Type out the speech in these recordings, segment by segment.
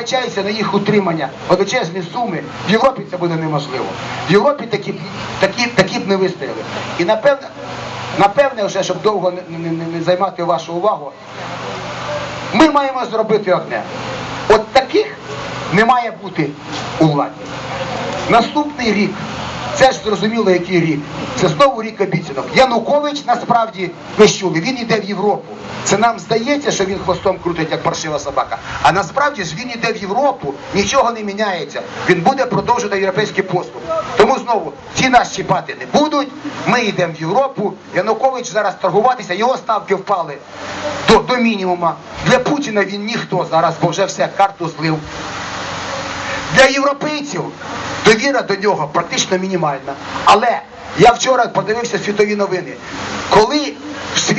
Качається на їх утримання величезні суми. В Європі це буде неможливо. В Європі такі, такі, такі б не вистояли. І напевне, напевне, вже, щоб довго не, не- не займати вашу увагу, ми маємо зробити одне. От таких не має бути у владі. Наступний рік, це ж зрозуміло, який рік. Це знову рік обіцянок. Янукович насправді ж чули, він йде в Європу. Це нам здається, що він хвостом крутить, як паршива собака. А насправді ж він йде в Європу, нічого не міняється. Він буде продовжувати європейський поступ. Тому знову ці нас чіпати не будуть. Ми йдемо в Європу. Янукович зараз торгуватися, його ставки впали до, до мінімума. Для Путіна він ніхто зараз, бо вже все карту злив. Для європейців довіра до нього практично мінімальна. Але я вчора подивився світові новини. Коли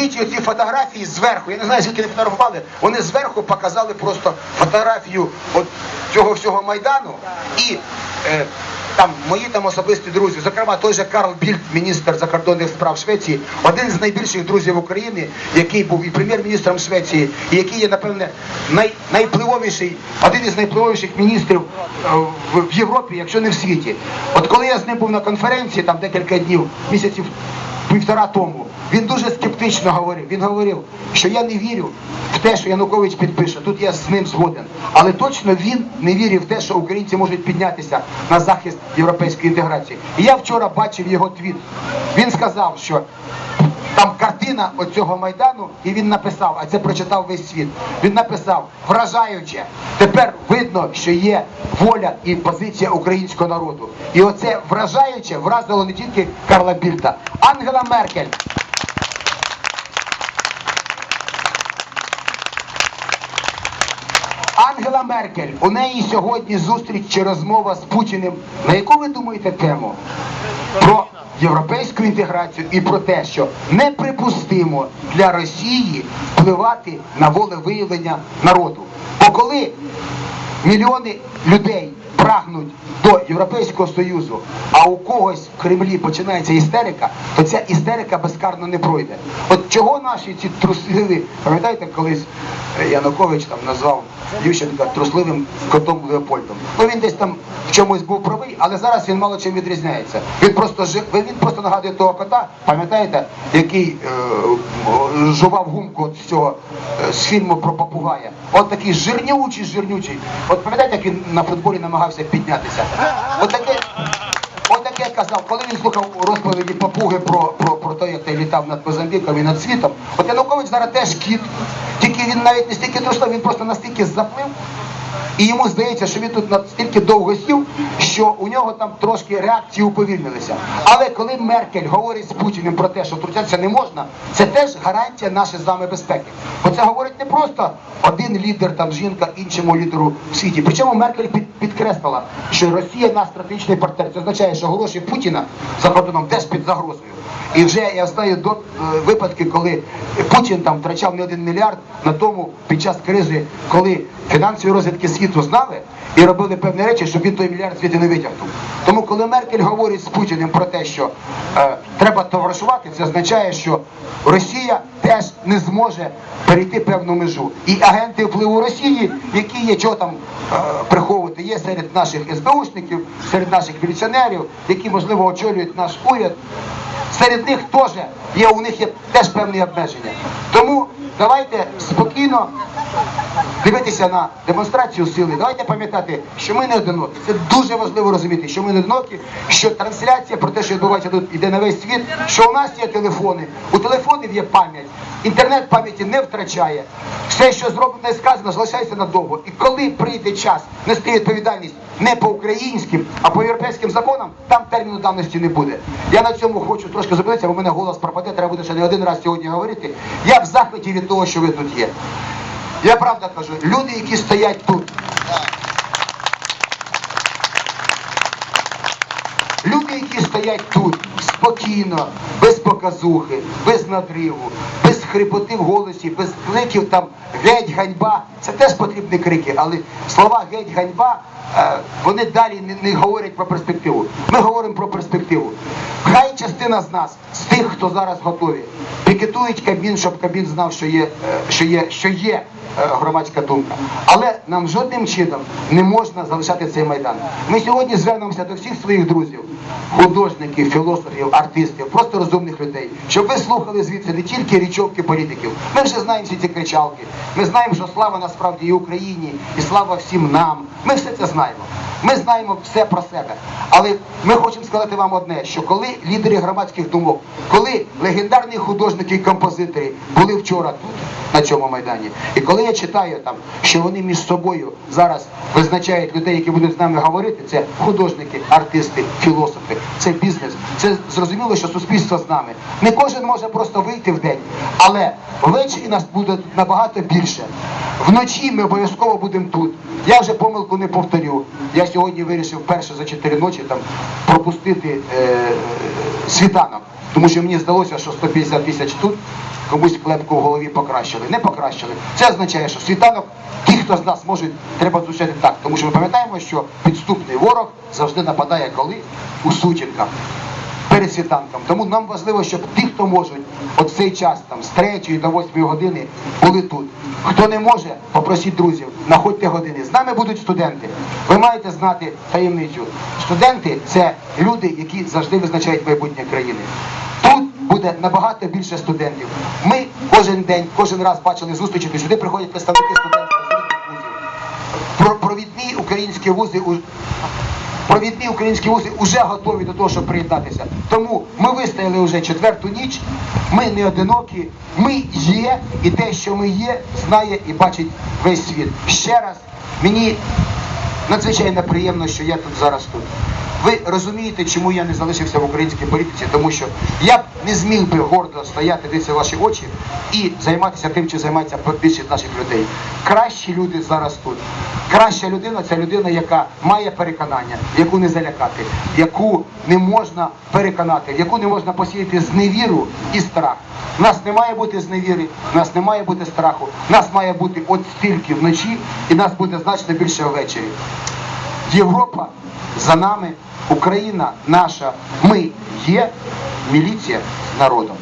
в світі ці фотографії зверху, я не знаю, звідки не фотографували, вони зверху показали просто фотографію от цього всього майдану. І е, там мої там особисті друзі, зокрема той же Карл Більд, міністр закордонних справ Швеції, один з найбільших друзів України, який був і прем'єр-міністром Швеції, і який є, напевне, най, найвпливовіший, один із найвпливовіших міністрів е, в Європі, якщо не в світі. От коли я з ним був на конференції, там декілька днів, місяців півтора тому, він дуже скептично говорив. Він говорив, що я не вірю в те, що Янукович підпише. Тут я з ним згоден. Але точно він не вірив в те, що українці можуть піднятися на захист європейської інтеграції. І я вчора бачив його твіт. Він сказав, що там картина оцього майдану, і він написав, а це прочитав весь світ. Він написав вражаюче. Тепер видно, що є воля і позиція українського народу. І оце вражаюче вразило не тільки Карла Більта, Ангела Меркель. Ангела Меркель, у неї сьогодні зустріч чи розмова з Путіним. На яку ви думаєте тему? Про європейську інтеграцію і про те, що неприпустимо для Росії впливати на волевиявлення народу. Бо коли мільйони людей прагнуть до Європейського Союзу, а у когось в Кремлі починається істерика, то ця істерика безкарно не пройде. От чого наші ці трусливі, пам'ятаєте, колись е, Янукович там назвав Ющенка трусливим котом Леопольдом. Ну він десь там в чомусь був правий, але зараз він мало чим відрізняється. Він просто жив, він просто нагадує того кота, пам'ятаєте, який е, жував гумку от з цього е, з фільму про попугая. От такий жирнючий, жирнючий. От пам'ятаєте, як він на футболі намагався піднятися? От таке. Казав, коли він слухав розповіді папуги про, про, про те, як ти літав над Мозамбіком і над світом. От Янукович зараз теж кіт, тільки він навіть не стільки трусив, він просто настільки заплив. І йому здається, що він тут настільки довго сів, що у нього там трошки реакції уповільнилися. Але коли Меркель говорить з Путіним про те, що втручатися не можна, це теж гарантія нашої з вами безпеки. Бо це говорить не просто один лідер, там жінка іншому лідеру в світі. Причому Меркель під, підкреслила, що Росія наш стратегічний партнер. Це означає, що гроші Путіна за кордоном теж під загрозою. І вже я знаю до е, випадки, коли Путін там втрачав не один мільярд на тому під час кризи, коли фінансові розвідки світу знали і робили певні речі, щоб він той мільярд звідти не витягнув. Тому коли Меркель говорить з Путіним про те, що е, треба товаришувати, це означає, що Росія теж не зможе перейти певну межу. І агенти впливу Росії, які є чого там е, приховувати, є серед наших СБУшників, серед наших міліціонерів, які можливо очолюють наш уряд. Серед них теж є, у них є теж певні обмеження. Тому давайте спокійно дивитися на демонстрацію сили. Давайте пам'ятати, що ми не одинокі. Це дуже важливо розуміти, що ми не одинокі, що трансляція про те, що відбувається тут, іде на весь світ, що у нас є телефони, у телефонів є пам'ять, інтернет пам'яті не втрачає. Все, що зроблено і сказано, залишається надовго. І коли прийде час нести відповідальність не по українським, а по європейським законам, там терміну давності не буде. Я на цьому хочу трошки зупинитися, бо в мене голос пропаде, треба буде ще не один раз сьогодні говорити. Я в захваті від того, що ви тут є. Я правда кажу, люди, які стоять тут. Люди, які стоять тут спокійно, без показухи, без надриву, без хрипоти в голосі, без криків там геть ганьба. Це теж потрібні крики, але слова геть ганьба. е, Вони далі не, не говорять про перспективу. Ми говоримо про перспективу. Хай частина з нас, з тих, хто зараз готові, пікетують Кабмін, щоб Кабмін знав, що є, е, що є, що є громадська думка. Але нам жодним чином не можна залишати цей майдан. Ми сьогодні звернемося до всіх своїх друзів, художників, філософів, артистів, просто розумних людей, щоб ви слухали звідси не тільки річовки політиків. Ми вже знаємо всі ці кричалки. Ми знаємо, що слава насправді і Україні, і слава всім нам. Ми все це знаємо. Ми знаємо все про себе. Але ми хочемо сказати вам одне, що коли лідери громадських думок, коли легендарні художники і композитори були вчора тут, на цьому майдані, і коли я читаю там, що вони між собою зараз визначають людей, які будуть з нами говорити, це художники, артисти, філософи, це бізнес. Це зрозуміло, що суспільство з нами. Не кожен може просто вийти в день, але ввечері нас буде набагато більше. Вночі ми обов'язково будемо тут. Я вже помилку не повторю. Я сьогодні вирішив перше за чотири ночі там пропустити е, світанок, тому що мені здалося, що 150 тисяч тут комусь клепку в голові покращили. Не покращили. Це означає, що світанок, ті, хто з нас може, треба звучати так. Тому що ми пам'ятаємо, що підступний ворог завжди нападає коли у сутінках перед світанком. Тому нам важливо, щоб ті, хто можуть, от цей час там з 3 до 8 години були тут. Хто не може, попросіть друзів, знаходьте години. З нами будуть студенти. Ви маєте знати таємницю. Студенти це люди, які завжди визначають майбутнє країни. Тут буде набагато більше студентів. Ми кожен день, кожен раз бачили зустрічі, де сюди приходять представники студентства з провідні українські вузи у- провідні українські вузи вже готові до того, щоб приєднатися. Тому ми вистояли вже четверту ніч, ми не одинокі, ми є, і те, що ми є, знає і бачить весь світ. Ще раз, мені надзвичайно приємно, що я тут зараз тут. Ви розумієте, чому я не залишився в українській політиці, тому що я б не зміг би гордо стояти, дивитися ваші очі і займатися тим, чим займається більшість наших людей. Кращі люди зараз тут. Краща людина це людина, яка має переконання, яку не залякати, яку не можна переконати, яку не можна посіяти зневіру і страх. У нас не має бути зневіри, у нас не має бути страху, у нас має бути от стільки вночі, і нас буде значно більше ввечері. Європа за нами, Україна наша, ми є, міліція з народом.